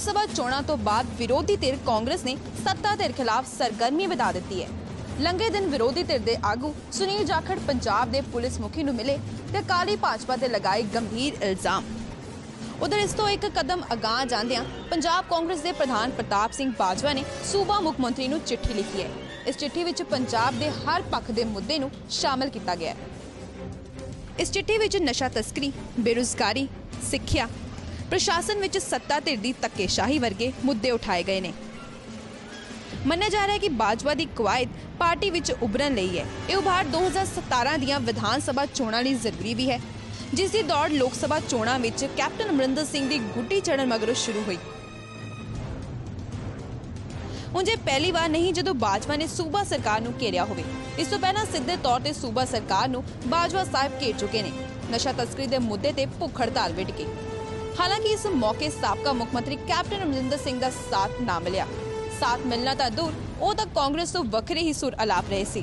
ਲੋਕ ਸਭਾ ਚੋਣਾਂ ਤੋਂ ਬਾਅਦ ਵਿਰੋਧੀ ਧਿਰ ਕਾਂਗਰਸ ਨੇ ਸੱਤਾ ਧਿਰ ਖਿਲਾਫ ਸਰਗਰਮੀ ਵਧਾ ਦਿੱਤੀ ਹੈ। ਲੰਘੇ ਦਿਨ ਵਿਰੋਧੀ ਧਿਰ ਦੇ ਆਗੂ ਸੁਨੀਲ ਜਾਖੜ ਪੰਜਾਬ ਦੇ ਪੁਲਿਸ ਮੁਖੀ ਨੂੰ ਮਿਲੇ ਤੇ ਅਕਾਲੀ ਭਾਜਪਾ ਤੇ ਲਗਾਏ ਗੰਭੀਰ ਇਲਜ਼ਾਮ। ਉਧਰ ਇਸ ਤੋਂ ਇੱਕ ਕਦਮ ਅਗਾਂਹ ਜਾਂਦਿਆਂ ਪੰਜਾਬ ਕਾਂਗਰਸ ਦੇ ਪ੍ਰਧਾਨ ਪ੍ਰਤਾਪ ਸਿੰਘ ਬਾਜਵਾ ਨੇ ਸੂਬਾ ਮੁੱਖ ਮੰਤਰੀ ਨੂੰ ਚਿੱਠੀ ਲਿਖੀ ਹੈ। ਇਸ ਚਿੱਠੀ ਵਿੱਚ ਪੰਜਾਬ ਦੇ ਹਰ ਪੱਖ ਦੇ ਮੁੱਦੇ ਨੂੰ ਸ਼ਾਮਲ ਕੀਤਾ ਗਿਆ ਹੈ। ਇਸ ਚਿੱਠੀ ਵਿੱਚ ਨਸ਼ਾ ਤਸਕਰੀ, ਬੇਰੁਜ਼ਗਾਰੀ, ਸਿੱਖਿਆ ਪ੍ਰਸ਼ਾਸਨ ਵਿੱਚ ਸੱਤਾ ਧਿਰ ਦੀ ਧੱਕੇਸ਼ਾਹੀ ਵਰਗੇ ਮੁੱਦੇ ਉਠਾਏ ਗਏ ਨੇ। ਮੰਨਿਆ ਜਾ ਰਿਹਾ ਹੈ ਕਿ ਬਾਜਵਾ ਦੀ ਕਵਾਇਦ ਪਾਰਟੀ ਵਿੱਚ ਉਭਰਨ ਲਈ ਹੈ। ਇਹ ਉਭਾਰ 2017 ਦੀਆਂ ਵਿਧਾਨ ਸਭਾ ਚੋਣਾਂ ਲਈ ਜ਼ਰੂਰੀ ਵੀ ਹੈ। ਜਿਸ ਦੀ ਦੌੜ ਲੋਕ ਸਭਾ ਚੋਣਾਂ ਵਿੱਚ ਕੈਪਟਨ ਅਮਰਿੰਦਰ ਸਿੰਘ ਦੀ ਗੁੱਟੀ ਚੜਨ ਮਗਰੋਂ ਸ਼ੁਰੂ ਹੋਈ। ਉਂਝ ਪਹਿਲੀ ਵਾਰ ਨਹੀਂ, ਜਦੋਂ ਬਾਜਵਾ ਨੇ ਸੂਬਾ ਸਰਕਾਰ ਨੂੰ ਘੇਰਿਆ ਹੋਵੇ, ਇਸ ਤੋਂ ਪਹਿਲਾਂ ਸਿੱਧੇ ਤੌਰ ਤੇ ਸੂਬਾ ਸਰਕਾਰ ਨੂੰ ਬਾਜਵਾ ਸਾਹਿਬ ਘੇਰ ਚੁੱਕੇ ਨੇ। ਨਸ਼ਾ ਤਸਕਰੀ ਦੇ ਮੁੱਦੇ ਤੇ ਭੁੱਖ ਹੜਤਾਲ ਵਿੱਢ ਕੇ। ਹਾਲਾਂਕਿ ਇਸ ਮੌਕੇ ਸਾਬਕਾ ਮੁੱਖ ਮੰਤਰੀ ਕੈਪਟਨ ਅਮਰਿੰਦਰ ਸਿੰਘ ਦਾ ਸਾਥ ਨਾ ਮਿਲਿਆ। ਸਾਥ ਮਿਲਣਾ ਤਾਂ ਦੂਰ, ਉਹ ਤਾਂ ਕਾਂਗਰਸ ਤੋਂ ਵੱਖਰੇ ਹੀ ਸੁਰ ਅਲਾਪ ਰਹੇ ਸੀ।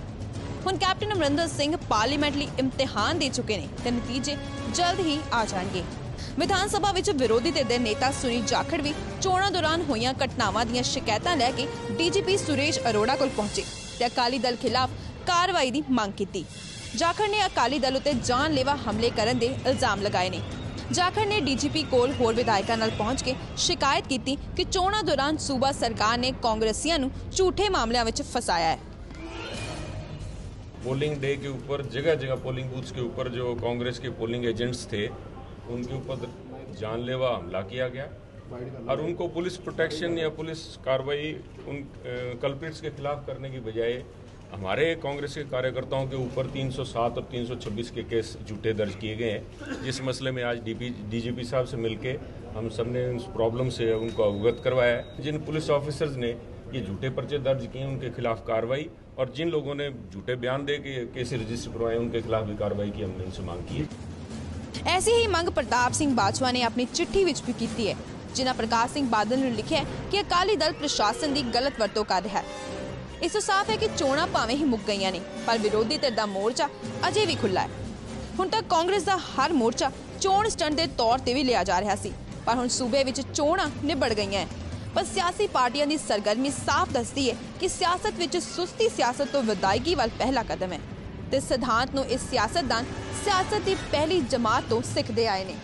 ਹੁਣ ਕੈਪਟਨ ਅਮਰਿੰਦਰ ਸਿੰਘ ਪਾਰਲੀਮੈਂਟ ਲਈ ਇਮਤਿਹਾਨ ਦੇ ਚੁੱਕੇ ਨੇ ਤੇ ਨਤੀਜੇ ਜਲਦ ਹੀ ਆ ਜਾਣਗੇ। ਵਿਧਾਨ ਸਭਾ ਵਿੱਚ ਵਿਰੋਧੀ ਧਿਰ ਦੇ ਨੇਤਾ ਸੁਨੀਲ ਜਾਖੜ ਵੀ ਚੋਣਾਂ ਦੌਰਾਨ ਹੋਈਆਂ ਘਟਨਾਵਾਂ ਦੀਆਂ ਸ਼ਿਕਾਇਤਾਂ ਲੈ ਕੇ ਡੀਜੀਪੀ ਸੁਰੇਸ਼ ਅਰੋੜਾ ਕੋਲ ਪਹੁੰਚੇ ਤੇ ਅਕਾਲੀ ਦਲ ਖਿਲਾਫ ਕਾਰਵਾਈ ਦੀ ਮੰਗ ਕੀਤੀ। ਜਾਖੜ ਨੇ ਅਕਾਲੀ ਦਲ ਉਤੇ ਜਾਨਲੇਵਾ ਹਮਲੇ ਕਰਨ ਦੇ ਇਲਜ਼ਾਮ ਲਗਾਏ ਨੇ। ਜਾਖੜ ਨੇ ਡੀਜੀਪੀ ਕੋਲ ਹੋਰ ਵਿਧਾਇਕਾਂ ਨਾਲ ਪਹੁੰਚ ਕੇ ਸ਼ਿਕਾਇਤ ਕੀਤੀ ਕਿ ਚੋਣਾਂ ਦੌਰਾਨ ਸੂਬਾ ਸਰਕਾਰ ਨੇ ਕਾਂਗਰਸੀਆਂ ਨੂੰ ਝੂਠੇ ਮਾਮਲਿਆਂ ਵਿੱਚ ਫਸਾਇਆ ਹੈ पोलिंग डे के ऊपर जगह जगह पोलिंग बूथ्स के ऊपर जो कांग्रेस के पोलिंग एजेंट्स थे उनके ऊपर जानलेवा हमला किया गया और उनको पुलिस प्रोटेक्शन या पुलिस कार्रवाई उन कल्प्रिट्स के खिलाफ करने की बजाय हमारे कांग्रेस के कार्यकर्ताओं के ऊपर 307 और 326 के केस झूठे दर्ज किए गए हैं जिस मसले में आज डीपी डीजीपी साहब से मिलके हम सब ने उस प्रॉब्लम से उनको अवगत करवाया है जिन पुलिस ऑफिसर्स ने ये झूठे पर्चे दर्ज किए उनके खिलाफ कार्रवाई और जिन लोगों ने झूठे बयान दे के केस रजिस्टर करवाए उनके खिलाफ भी कार्रवाई की हमने उनसे मांग की है ਐਸੀ ਹੀ ਮੰਗ ਪ੍ਰਤਾਪ ਸਿੰਘ ਬਾਜਵਾ ਨੇ ਆਪਣੀ ਚਿੱਠੀ ਵਿੱਚ ਵੀ ਕੀਤੀ ਹੈ ਜਿਨ੍ਹਾਂ ਪ੍ਰਕਾਸ਼ ਸਿੰਘ ਬਾਦਲ ਨੂੰ ਲਿਖਿਆ ਹੈ ਕਿ ਅਕਾਲੀ ਦਲ ਪ੍ਰਸ਼ਾਸਨ ਦੀ ਗਲਤ ਵਰਤੋਂ ਕਰ ਰਿਹਾ ਹੈ ਇਸ ਤੋਂ ਸਾਫ਼ ਹੈ ਕਿ ਚੋਣਾਂ ਭਾਵੇਂ ਹੀ ਮੁੱਕ ਗਈਆਂ ਨੇ, ਪਰ ਵਿਰੋਧੀ ਧਿਰ ਦਾ ਮੋਰਚਾ ਅਜੇ ਵੀ ਖੁੱਲਾ ਹੈ। ਹੁਣ ਤੱਕ ਕਾਂਗਰਸ ਦਾ ਹਰ ਮੋਰਚਾ ਚੋਣ ਸਟੰਟ ਦੇ ਤੌਰ ਤੇ ਵੀ ਲਿਆ ਜਾ ਰਿਹਾ ਸੀ, ਪਰ ਹੁਣ ਸੂਬੇ ਵਿੱਚ ਚੋਣਾਂ ਨਿਬੜ ਗਈਆਂ ਹੈ। ਪਰ ਸਿਆਸੀ ਪਾਰਟੀਆਂ ਦੀ ਸਰਗਰਮੀ ਸਾਫ਼ ਦੱਸਦੀ ਹੈ ਕਿ ਸਿਆਸਤ ਵਿੱਚ ਸੁਸਤੀ ਸਿਆਸਤ ਤੋਂ ਵਿਦਾਇਗੀ ਵੱਲ ਪਹਿਲਾ ਕਦਮ ਹੈ ਤੇ ਸਿਧਾਂਤ ਨੂੰ ਇਸ ਸਿਆਸਤਦਾਨ ਸਿਆਸਤ ਦੀ ਪਹਿਲੀ ਜਮਾਤ ਤੋਂ ਸਿੱਖਦੇ ਆਏ ਨੇ।